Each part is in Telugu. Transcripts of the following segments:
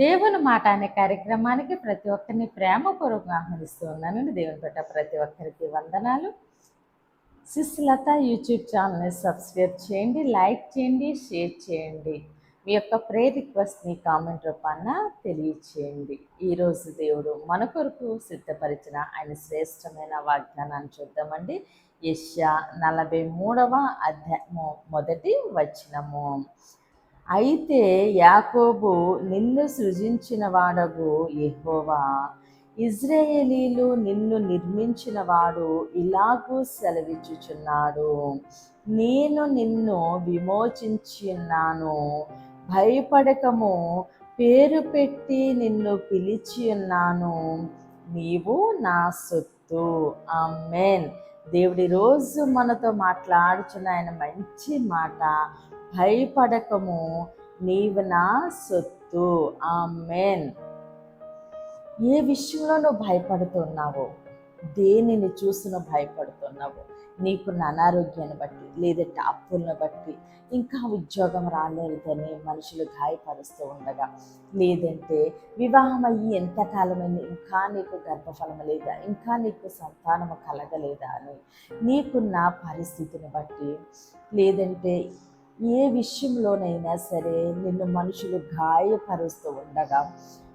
దేవుని మాట అనే కార్యక్రమానికి ప్రతి ఒక్కరిని ప్రేమపూర్వకంగా ఆహ్వానిస్తూ ఉన్నానండి. దేవుని పెట్ట ప్రతి ఒక్కరికి వందనాలు. సిస్లత యూట్యూబ్ ఛానల్ని సబ్స్క్రైబ్ చేయండి లైక్ చేయండి షేర్ చేయండి. మీ యొక్క ప్రే రిక్వెస్ట్ని కామెంట్ రూపాన తెలియచేయండి. ఈరోజు దేవుడు మన కొరకు సిద్ధపరిచిన ఆయన శ్రేష్టమైన వాగ్దానాన్ని చూద్దామండి. యష్యా నలభై మూడవ అధ్యాయము మొదటి వచ్చినము అయితే యాకోబు నిన్ను సృజించిన వాడగు ఎహోవా ఇజ్రాయేలీలు నిన్ను నిర్మించిన వాడు ఇలాగూ సెలవిచ్చుచున్నాడు. నేను నిన్ను విమోచించున్నాను భయపడకము పేరు పెట్టి నిన్ను పిలిచి ఉన్నాను నీవు నా సొత్తు. అమ్మేన్ దేవుడి రోజు మనతో మాట్లాడుచున్న ఆయన మంచి మాట. భయపడకము. నీవు నా సొత్తు. ఆమెన్. ఏ విషయంలో నువ్వు భయపడుతున్నావో దేనిని చూసిన భయపడుతున్నావు నీకున్న అనారోగ్యాన్ని బట్టి లేదంటే అప్పులను బట్టి ఇంకా ఉద్యోగం రాలేదని మనుషులు గాయపరుస్తూ ఉండగా లేదంటే వివాహం అయ్యి ఎంతకాలమైంది ఇంకా నీకు గర్భఫలం లేదా ఇంకా నీకు సంతానము కలగలేదా అని నీకున్న పరిస్థితిని బట్టి లేదంటే ఏ విషయంలోనైనా సరే నిన్ను మనుషులు గాయపరుస్తూ ఉండగా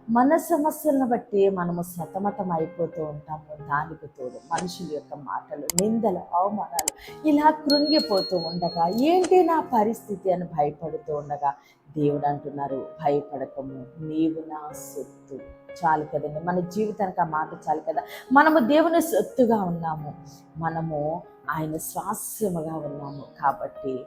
మన సమస్యలను బట్టి మనము సతమతం అయిపోతూ ఉంటాము. దానికి తోడు మనుషుల యొక్క మాటలు నిందలు అవమానాలు ఇలా కృంగిపోతూ ఉండగా ఏంటి నా పరిస్థితి అని భయపడుతూ ఉండగా దేవుడు అంటున్నారు భయపడకము. నీవు నా సొత్తు. చాలు కదండి. మన జీవితానికి ఆ మాట చాలు కదా. మనము దేవుని సొత్తుగా ఉన్నాము. మనము ఆయన స్వాస్యముగా ఉన్నాము కాబట్టి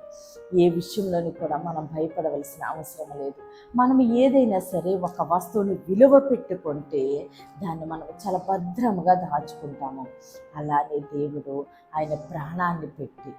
ఏ విషయంలోని కూడా మనం భయపడవలసిన అవసరం లేదు. మనం ఏదైనా సరే ఒక వస్తువుని విలువ పెట్టుకుంటే దాన్ని మనం చాలా భద్రముగా దాచుకుంటాము. అలానే దేవుడు ఆయన ప్రాణాన్ని పెట్టి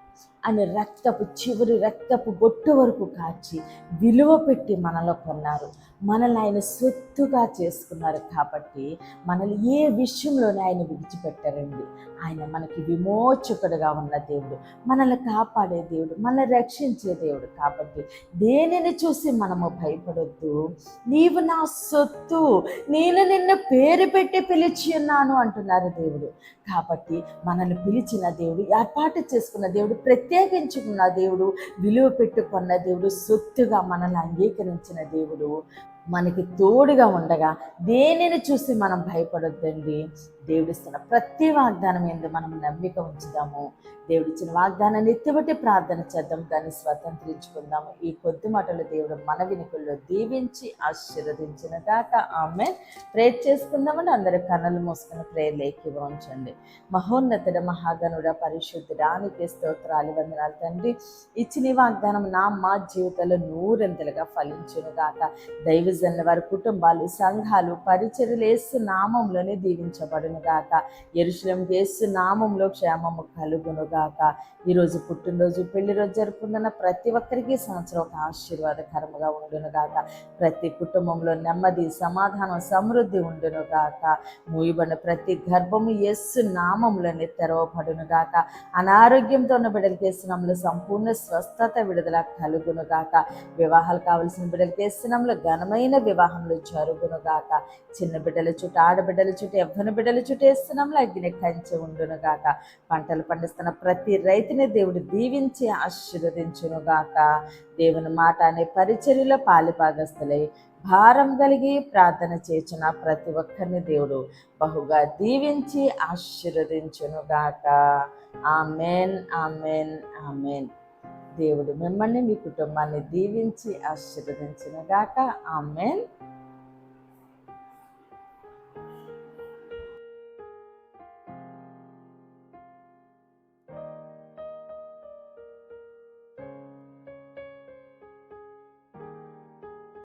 ఆయన రక్తపు చివరి రక్తపు బొట్టు వరకు కాచి విలువ పెట్టి మనలో కొన్నారు. మనల్ని ఆయన సొత్తుగా చేసుకున్నారు కాబట్టి మనల్ని ఏ విషయంలోనే ఆయన విడిచిపెట్టారండి. ఆయన మనకి విమోచకుడుగా ఉన్న దేవుడు. మనల్ని కాపాడే దేవుడు మనల్ని రక్షించే దేవుడు కాబట్టి దేనిని చూసి మనము భయపడొద్దు. నీవు నా సొత్తు నేను నిన్ను పేరు పెట్టి పిలిచి ఉన్నాను అంటున్నారు దేవుడు. కాబట్టి మనల్ని పిలిచిన దేవుడు ఏర్పాటు చేసుకున్న దేవుడు ప్రత్యేకించుకున్న దేవుడు విలువ పెట్టుకున్న దేవుడు సొత్తుగా మనల్ని అంగీకరించిన దేవుడు. మనకి తోడుగా ఉండగా దేనిని చూసి మనం భయపడొద్దండి? దేవుడిస్తున్న ప్రతి వాగ్దానం ఏంది మనం నమ్మిక ఉంచుదాము. దేవుడిచ్చిన వాగ్దానాన్ని ఎత్తిబట్టి ప్రార్థన చేద్దాం. దాన్ని స్వతంత్రించుకుందాము. ఈ కొద్ది మాటలు దేవుడు మన వినికుల్లో దీవించి ఆశీర్వదించిన దాకా ఆమె ప్రేర్ చేసుకుందామని అందరు కన్నులు మూసుకుని ప్రేర్ లేకి ఉంచండి. మహోన్నతుడ మహాగణుడ పరిశుద్ధుడానికి స్తోత్రాలు వందనాలు తండ్రి. ఇచ్చిన వాగ్దానం నా మా జీవితంలో నూరెంతలుగా ఫలించును గాక. దైవజనుల వారి కుటుంబాలు సంఘాలు పరిచర్యలు వేస్తూ నామంలోనే దీవించబడును గాక. ఎరుశలం వేస్తూ నామంలో క్షేమము కలుగును గాక. ఈరోజు పుట్టినరోజు పెళ్ళి రోజు జరుపుకున్న ప్రతి ఒక్కరికి సంవత్సరం ఒక ఆశీర్వాదకరముగా ఉండును గాక. ప్రతి కుటుంబంలో నెమ్మది సమాధానం సమృద్ధి ఉండును గాక. మూయబడిన ప్రతి గర్భము ఎస్సు నామంలోనే తెరవబడును గాక. అనారోగ్యంతో ఉన్న బిడ్డలకి వేసినంలో సంపూర్ణ స్వస్థత విడుదల కలుగును గాక. వివాహాలు కావలసిన బిడ్డలకి వేసినంలో ఘనమైన వివాహంలో జరుగునుగాక. చిన్న బిడ్డల చుట్టూ ఆడబిడ్డల చుట్టూ ఎవ్వని బిడ్డల చుట్టూ వేస్తున్నాంలో అగ్ని కంచె ఉండునుగాక. పంటలు పండిస్తున్న ప్రతి రైతుని దేవుడు దీవించి ఆశీర్వదించునుగాక. దేవుని మాట అనే పరిచర్యలో పాలిపాగస్తులై భారం కలిగి ప్రార్థన చేసిన ప్రతి ఒక్కరిని దేవుడు బహుగా దీవించి ఆశీర్వదించునుగాక. Amen amen amen. దేవుడు మిమ్మల్ని మీ కుటుంబాన్ని దీవించి ఆశీర్వదించిన గాక. ఆమెన్.